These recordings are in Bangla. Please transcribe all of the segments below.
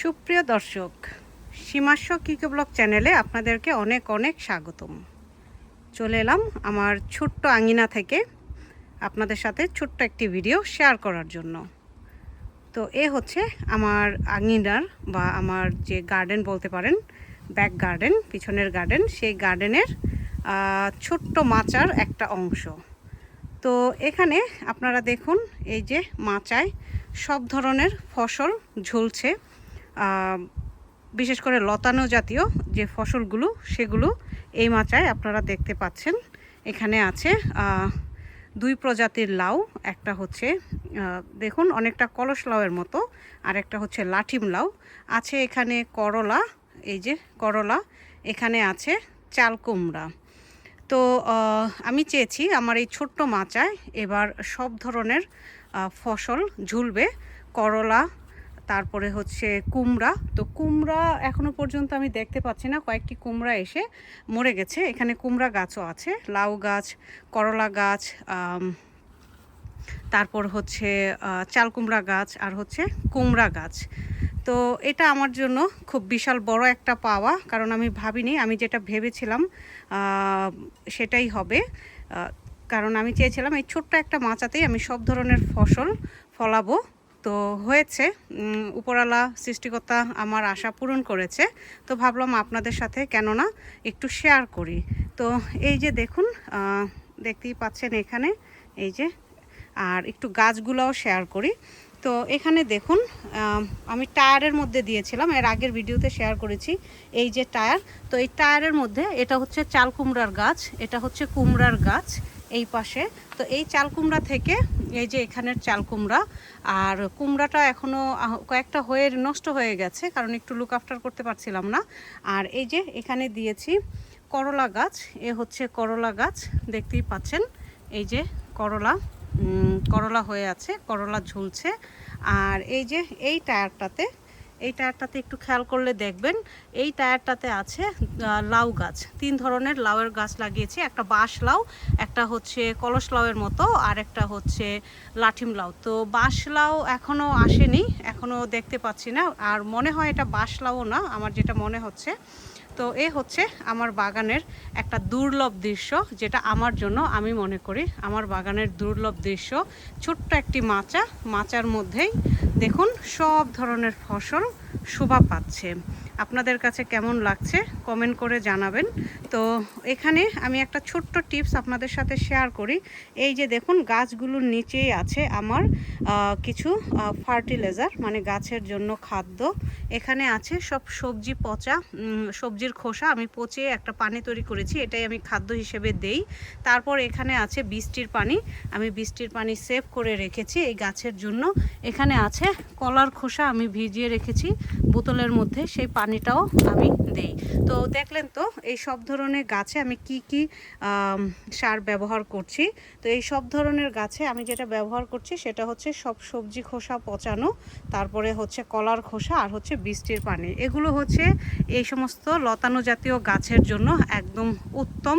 সুপ্রিয় দর্শক, সীমাস্য কিকে ব্লগ চ্যানেলে আপনাদেরকে অনেক অনেক স্বাগতম। চলে এলাম আমার ছোট্ট আঙিনা থেকে আপনাদের সাথে ছোট্ট একটি ভিডিও শেয়ার করার জন্য। তো এ হচ্ছে আমার আঙিনার বা আমার যে গার্ডেন বলতে পারেন, ব্যাক গার্ডেন, পিছনের গার্ডেন, সেই গার্ডেনের ছোট্ট মাচার একটা অংশ। তো এখানে আপনারা দেখুন, এই যে মাচায় সব ধরনের ফসল ঝুলছে। বিশেষ করে লতানো জাতীয় যে ফসলগুলো, সেগুলো এই মাচায় আপনারা দেখতে পাচ্ছেন। এখানে আছে দুই প্রজাতির লাউ, একটা হচ্ছে দেখুন, অনেকটা কলস লাউয়ের মতো, আর একটা হচ্ছে লাঠিম লাউ। আছে এখানে করলা, এই যে করলা। এখানে আছে চাল কুমড়া। তো আমি চেয়েছি আমার এই ছোট্ট মাচায় এবার সব ধরনের ফসল ঝুলবে। করলা তারপরে হচ্ছে কুমড়া। তো কুমড়া এখনও পর্যন্ত আমি দেখতে পাচ্ছি না। কয়েকটি কুমড়া এসে মরে গেছে। এখানে কুমড়া গাছও আছে। লাউ গাছ, করলা গাছ তারপর হচ্ছে চাল কুমড়া গাছ আর হচ্ছে কুমড়া গাছ। তো এটা আমার জন্য খুব বিশাল বড় একটা পাওয়া। কারণ আমি ভাবিনি, আমি যেটা ভেবেছিলাম সেটাই হবে। কারণ আমি চেয়েছিলাম এই ছোট্ট একটা মাচাতেই আমি সব ধরনের ফসল ফলাবো। তো হয়েছে। উম, উপরওয়ালা সৃষ্টিকর্তা আমার আশা পূরণ করেছে। তো ভাবলাম আপনাদের সাথে কেননা একটু শেয়ার করি। তো এই যে দেখুন দেখতেই পাচ্ছেন এখানে এই যে আর একটু গাছগুলোও শেয়ার করি। তো এখানে দেখুন আমি টায়ারের মধ্যে দিয়েছিলাম এর আগের ভিডিওতে শেয়ার করেছি এই যে টায়ার। তো এই টায়ারের মধ্যে এটা হচ্ছে চাল কুমড়ার গাছ এটা হচ্ছে কুমড়ার গাছ। এই পাশে। তো এই চাল কুমড়া থেকে এই যে এখানের চাল কুমড়া, আর কুমড়াটা এখনও কয়েকটা হয়ে নষ্ট হয়ে গেছে, কারণ একটু লুক আফটার করতে পারছিলাম না। আর এই যে এখানে দিয়েছি করলা গাছ, এ হচ্ছে করলা গাছ, দেখতেই পাচ্ছেন। এই যে করলা করলা হয়ে আছে, করলা ঝুলছে। আর এই যে এই টায়ারটাতে এই টায়ারটাতে একটু খেয়াল করলে দেখবেন, এই টায়ারটাতে আছে লাউ গাছ। তিন ধরনের লাউয়ের গাছ লাগিয়েছি, একটা বাঁশ লাউ, একটা হচ্ছে কলস লাউয়ের মতো, আর একটা হচ্ছে লাঠিম লাউ। তো বাঁশ লাউ এখনও আসেনি এখনও দেখতে পাচ্ছি না, আর মনে হয় এটা বাঁশ লাউও না, আমার যেটা মনে হচ্ছে। তো এ হচ্ছে আমার বাগানের একটা দুর্লভ দৃশ্য, যেটা আমার জন্য আমি মনে করি, আমার বাগানের দুর্লভ দৃশ্য। ছোট্ট একটি মাচা, মাচার মধ্যেই দেখুন সব ধরনের ফসল শোভা পাচ্ছে। আপনাদের কাছে কেমন লাগছে কমেন্ট করে জানাবেন। তো এখানে আমি একটা ছোট্ট টিপস আপনাদের সাথে শেয়ার করি। এই যে দেখুন, গাছগুলোর নিচেই আছে আমার কিছু ফার্টিলাইজার মানে গাছের জন্য খাদ্য। এখানে আছে সব সবজি পচা সবজির খোসা। আমি পচিয়ে একটা পানি তৈরি করেছি, এটাই আমি খাদ্য হিসেবে দেই। তারপর এখানে আছে বৃষ্টির পানি। আমি বৃষ্টির পানি সেভ করে রেখেছি এই গাছের জন্য। এখানে আছে কলার খোসা আমি ভিজিয়ে রেখেছি। বোতলের মধ্যে সেই পানিটাও আমি দেই। তো দেখলেন তো, এই সব ধরনের গাছে আমি কি কি সার ব্যবহার করছি। তো এই সব ধরনের গাছে আমি যেটা ব্যবহার করছি সেটা হচ্ছে সব সবজি খোসা পচানো, তারপরে হচ্ছে কলার খোসা আর হচ্ছে বৃষ্টির পানি। এগুলো হচ্ছে এই সমস্ত লতানো জাতীয় গাছের জন্য একদম উত্তম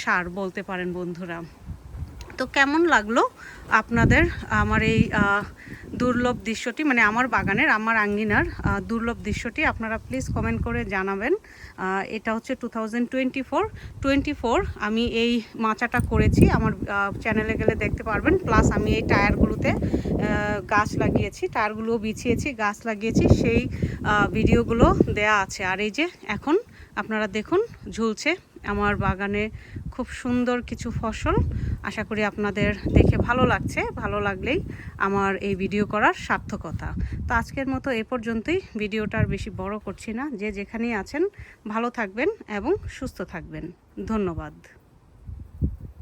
সার বলতে পারেন বন্ধুরা। তো কেমন লাগল আপনাদের আমার এই দুর্লভ দৃশ্যটি? মানে আমার বাগানের, আমার আঙ্গিনার দুর্লভ দৃশ্যটি আপনারা প্লিজ কমেন্ট করে জানাবেন। এটা হচ্ছে টু থাউজেন্ড টোয়েন্টি ফোর আমি এই মাচাটা করেছি। আমার চ্যানেলে গেলে দেখতে পারবেন। প্লাস আমি এই টায়ারগুলোতে গাছ লাগিয়েছি। টায়ারগুলো বিছিয়েছি, গাছ লাগিয়েছি। সেই ভিডিওগুলো দেয়া আছে। আর এই যে এখন আপনারা দেখুন, ঝুলছে আমার বাগানে খুব সুন্দর কিছু ফসল। আশা করি আপনাদের দেখে ভালো লাগছে। ভালো লাগলেই আমার এই ভিডিও করার সার্থকতা। তো আজকের মতো এ পর্যন্তই। ভিডিওটা আর বেশি বড় করছি না। যে যেখানেই আছেন, ভালো থাকবেন এবং সুস্থ থাকবেন। ধন্যবাদ।